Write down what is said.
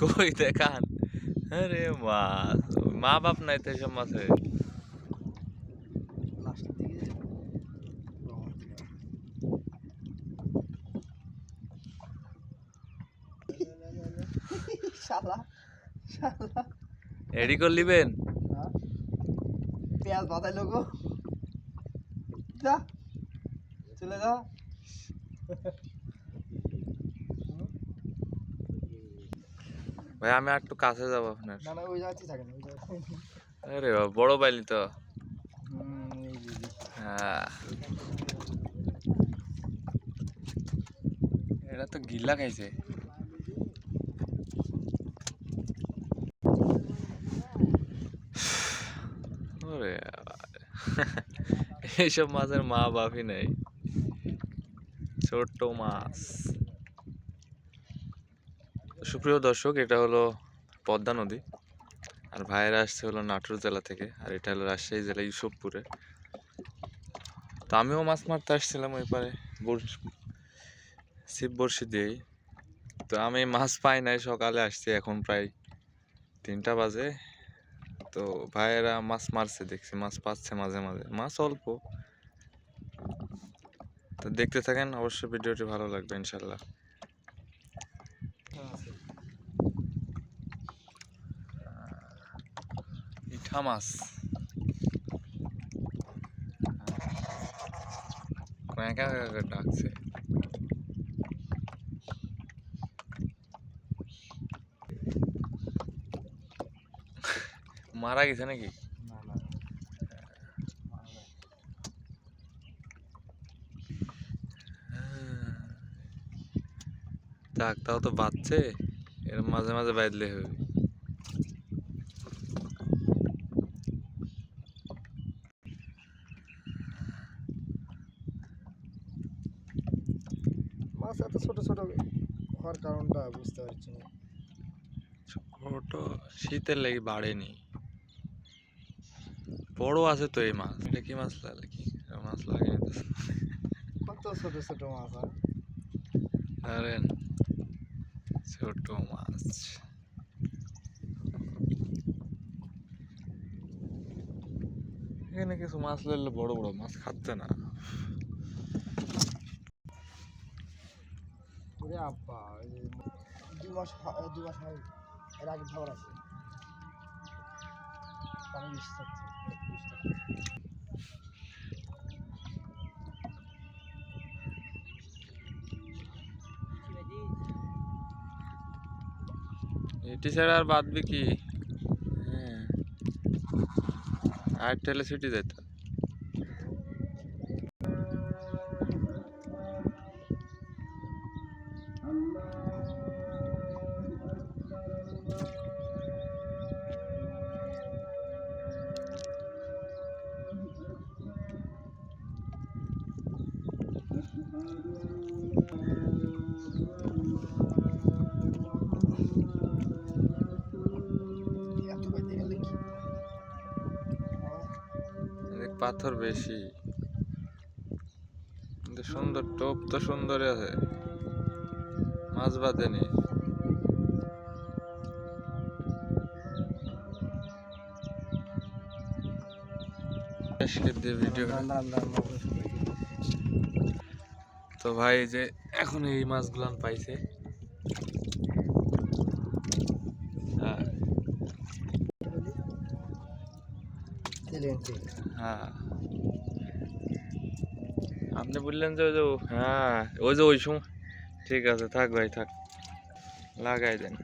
কই দেখান? আরে মাছ মা বাপ নাই তো এসব মাছে লাস্টের দিকে শালা শালা। এডি করলিবেন হ্যাঁ? পেঁয়াজ বাতাই লোক। যা চলে যা ভাই আমি আর একটু কাছে যাব আপনার। না না ওই জায়গাতেই থাকে ওই জায়গায় আরে বাবা, বড় পাইলি তো। হ্যাঁ এটা তো গিলা খাইছে। বাবারে। এইসব মাছের মা বাপই নেই। ছোট্ট মাছ। সুপ্রিয় দর্শক, এটা হলো পদ্মা নদী। আর ভাইয়েরা আসছে হলো নাটোর জেলা থেকে, আর এটা হলো রাজশাহী জেলা ইউসুফপুরে। তো আমিও মাছ মারতে আসছিলাম ওই পারে ছিপ বড়শি দিয়েই। তো আমি মাছ পাই নাই, সকালে আসছি, এখন প্রায় তিনটা বাজে। তো ভাইয়েরা মাছ মারছে, দেখছি মাছ পাচ্ছে মাঝে মাঝে। মাছ অল্প। তো দেখতে থাকেন, অবশ্যই ভিডিওটি ভালো লাগবে, ইনশাল্লাহ। ইঠা মাছ। ডাকছে। মারা গেছে নাকি? না না। যাক তাও তো বাচ্চে এর মাঝে মাঝে বাইদলে হবে। মাছ এত ছোট ছোট হওয়ার কারণটা বুঝতে পারছি না। ছোট শীতের লেগে বাড়েনি। বড় আছে তো এই মাছ। এটা কি মাছ লাগে? কি মাছ লাগে কত ছোট ছোট মাছ আর আরে ছোট মাছ। এখানে কিছু মাছ লাগলে বড় বড় মাছ খাচ্ছে না। ওরে আব্বা এই দুই মাস দুই মাস হয় এর আগে খাবার আছে। পানি। এটি ছাড়া আর বাদবে কি হ্যাঁ আর ঠেলে ছুটি যেত পাথর বেশি। কিন্তু সুন্দর টোপ তো সুন্দরই আছে। মাছ বাঁধেনি। ভিডিও। তো ভাই যে এখন এই মাছগুলো পাইছে হ্যাঁ তেলে হ্যাঁ। আপনি বললেন যে ওই যে হ্যাঁ ওই যে ওই সময় ঠিক আছে, থাক ভাই, থাক। লাগাই দেন।